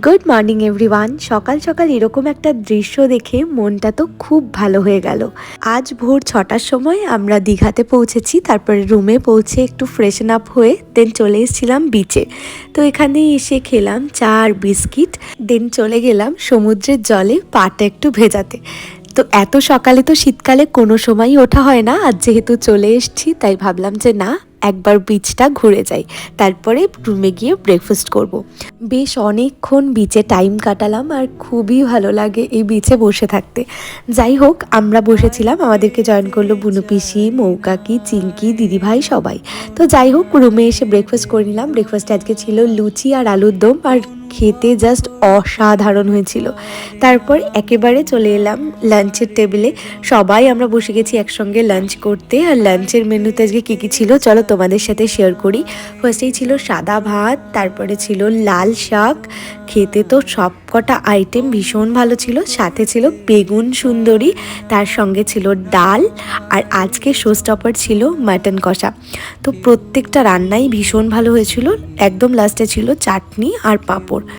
Good morning everyone সকাল সকাল এরকম একটা দৃশ্য দেখে মনটা তো খুব ভালো হয়ে গেল। আজ ভোর ছটার সময় আমরা দীঘাতে পৌঁছেছি, তারপরে রুমে পৌঁছে একটু ফ্রেশন আপ হয়ে দেন চলে এসেছিলাম বিচে তো এখানে এসে খেলাম চা আর বিস্কিট দেন চলে গেলাম সমুদ্রের জলে পাটা একটু ভেজাতে। তো এত সকালে তো শীতকালে কোনো সময়ই ওঠা হয় না আর যেহেতু চলে এসেছি, তাই ভাবলাম যে না একবার বিচটা ঘুরে যাই। তারপরে রুমে গিয়ে ব্রেকফাস্ট করব। বেশ অনেকক্ষণ বিচে টাইম কাটালাম আর খুবই ভালো লাগে এই বিচে বসে থাকতে। যাই হোক, আমরা বসেছিলাম, আমাদেরকে জয়েন করল বুনুপিসি মৌকাকি চিঙ্কি দিদিভাই, সবাই। তো যাই হোক রুমে এসে ব্রেকফাস্ট করে নিলাম। ব্রেকফাস্টে আজকে ছিল লুচি আর আলুর দম আর খেতে জাস্ট অসাধারণ হয়েছিল। তারপর একেবারে চলে এলাম লাঞ্চের টেবিলে সবাই আমরা বসে গেছি একসঙ্গে লাঞ্চ করতে। আর লাঞ্চের মেনুতে আজকে কী কী ছিল, চলো তোমাদের সাথে শেয়ার করি। ফার্স্টেই ছিল সাদা ভাত, তারপরে ছিল লাল শাক। খেতে তো সব কটা আইটেম ভীষণ ভালো ছিল। সাথে ছিল বেগুন সুন্দরী, তার সঙ্গে ছিল ডাল। আর আজকে শো স্টপার ছিল মাটন কষা। তো প্রত্যেকটা রান্নাই ভীষণ ভালো হয়েছিল। একদম লাস্টে ছিল চাটনি আর পাঁপড়।